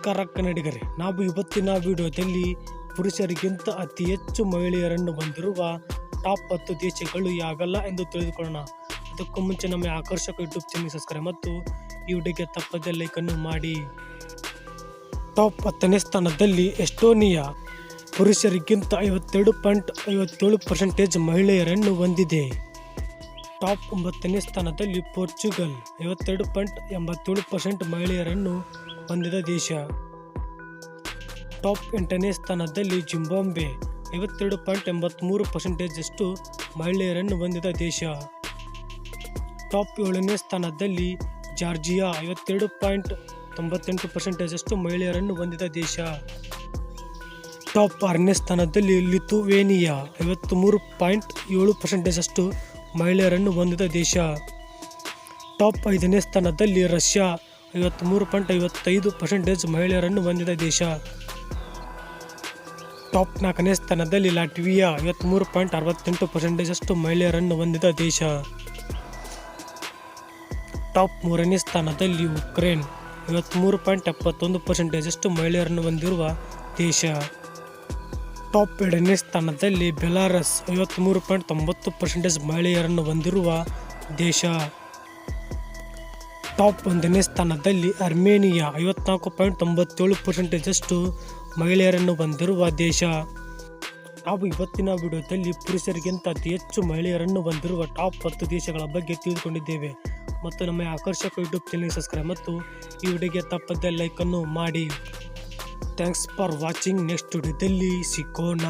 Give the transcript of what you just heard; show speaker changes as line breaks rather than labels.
ನಮಸ್ಕಾರ ಕನ್ನಡಿಗರೇ, ನಾವು ಇವತ್ತಿನ ವಿಡಿಯೋದಲ್ಲಿ ಪುರುಷರಿಗಿಂತ ಅತಿ ಹೆಚ್ಚು ಮಹಿಳೆಯರನ್ನು ಹೊಂದಿರುವ ಟಾಪ್ ಹತ್ತು ದೇಶಗಳು ಯಾವೆಲ್ಲ ಎಂದು ತಿಳಿದುಕೊಳ್ಳೋಣ. ಅದಕ್ಕೂ ಮುಂಚೆ ನಮ್ಮ ಆಕರ್ಷಕ ಯೂಟ್ಯೂಬ್ ಚಾನಲ್ ಸಬ್ಸ್ಕ್ರೈಬ್ ಮತ್ತು ಈ ವಿಡಿಯೋಗೆ ತಪ್ಪದೆ ಲೈಕನ್ನು ಮಾಡಿ. ಟಾಪ್ ಹತ್ತನೇ ಸ್ಥಾನದಲ್ಲಿ ಎಸ್ಟೋನಿಯಾ ಪುರುಷರಿಗಿಂತ ಐವತ್ತೆರಡು ಪಾಯಿಂಟ್ ಐವತ್ತೇಳು ಪರ್ಸೆಂಟೇಜ್ ಮಹಿಳೆಯರನ್ನು ಹೊಂದಿದೆ. ಟಾಪ್ ಒಂಬತ್ತನೇ ಸ್ಥಾನದಲ್ಲಿ ಪೋರ್ಚುಗಲ್ ಐವತ್ತೆರಡು ಪಾಯಿಂಟ್ ಎಂಬತ್ತೇಳು ಪರ್ಸೆಂಟ್ ಮಹಿಳೆಯರನ್ನು ಹೊಂದಿದ ದೇಶ. ಟಾಪ್ ಎಂಟನೇ ಸ್ಥಾನದಲ್ಲಿ ಜಿಂಬಾಂಬೆ ಐವತ್ತೆರಡು ಪಾಯಿಂಟ್ ಎಂಬತ್ತ್ಮೂರು ಪರ್ಸೆಂಟೇಜಷ್ಟು ಮಹಿಳೆಯರನ್ನು ಹೊಂದಿದ ದೇಶ. ಟಾಪ್ ಏಳನೇ ಸ್ಥಾನದಲ್ಲಿ ಜಾರ್ಜಿಯಾ ಐವತ್ತೆರಡು ಪಾಯಿಂಟ್ ತೊಂಬತ್ತೆಂಟು ಪರ್ಸೆಂಟೇಜಷ್ಟು ಮಹಿಳೆಯರನ್ನು ಹೊಂದಿದ ದೇಶ. ಟಾಪ್ ಆರನೇ ಸ್ಥಾನದಲ್ಲಿ ಲಿಥುವೇನಿಯಾ ಐವತ್ತ್ಮೂರು ಪಾಯಿಂಟ್ ಏಳು ಪರ್ಸೆಂಟೇಜಷ್ಟು ಮಹಿಳೆಯರನ್ನು ಹೊಂದಿದ ದೇಶ. ಟಾಪ್ ಐದನೇ ಸ್ಥಾನದಲ್ಲಿ ರಷ್ಯಾ ಐವತ್ತ್ಮೂರು ಪಾಯಿಂಟ್ ಐವತ್ತೈದು ಪರ್ಸೆಂಟೇಜ್ ಮಹಿಳೆಯರನ್ನು ಹೊಂದಿದ ದೇಶ. ಟಾಪ್ ನಾಲ್ಕನೇ ಸ್ಥಾನದಲ್ಲಿ ಲಾಟ್ವಿಯಾ ಐವತ್ತ್ಮೂರು ಪಾಯಿಂಟ್ ಅರವತ್ತೆಂಟು ಪರ್ಸೆಂಟೇಜಷ್ಟು ಮಹಿಳೆಯರನ್ನು ಹೊಂದಿದ ದೇಶ. ಟಾಪ್ ಮೂರನೇ ಸ್ಥಾನದಲ್ಲಿ ಉಕ್ರೇನ್ ಐವತ್ತ್ಮೂರು ಪಾಯಿಂಟ್ ಎಪ್ಪತ್ತೊಂದು ಪರ್ಸೆಂಟೇಜಷ್ಟು ಮಹಿಳೆಯರನ್ನು ಹೊಂದಿರುವ ದೇಶ. ಟಾಪ್ ಎರಡನೇ ಸ್ಥಾನದಲ್ಲಿ ಬೆಲಾರಸ್ ಐವತ್ತ್ಮೂರು ಪಾಯಿಂಟ್ ತೊಂಬತ್ತು ಪರ್ಸೆಂಟೇಜ್ ಮಹಿಳೆಯರನ್ನು ಹೊಂದಿರುವ ದೇಶ. ಟಾಪ್ ಒಂದನೇ ಸ್ಥಾನದಲ್ಲಿ ಅರ್ಮೇನಿಯಾ ಐವತ್ನಾಲ್ಕು ಪಾಯಿಂಟ್ ತೊಂಬತ್ತೇಳು ಪರ್ಸೆಂಟೇಜಷ್ಟು ಮಹಿಳೆಯರನ್ನು ಹೊಂದಿರುವ ದೇಶ. ನಾವು ಇವತ್ತಿನ ವಿಡಿಯೋದಲ್ಲಿ ಪುರುಷರಿಗಿಂತ ಅತಿ ಹೆಚ್ಚು ಮಹಿಳೆಯರನ್ನು ಹೊಂದಿರುವ ಟಾಪ್ ಹತ್ತು ದೇಶಗಳ ಬಗ್ಗೆ ತಿಳಿದುಕೊಂಡಿದ್ದೇವೆ. ಮತ್ತು ನಮ್ಮ ಆಕರ್ಷಕ ಯೂಟ್ಯೂಬ್ ಚಾನಲ್ ಸಬ್ಸ್ಕ್ರೈಬ್ ಮತ್ತು ಈ ವಿಡಿಯೋಗೆ ತಪ್ಪದೆ ಲೈಕನ್ನು ಮಾಡಿ. Thanks for watching. ನೆಕ್ಸ್ಟ್ ವಿಡಿಯೋದಲ್ಲಿ ಸಿಗೋಣ.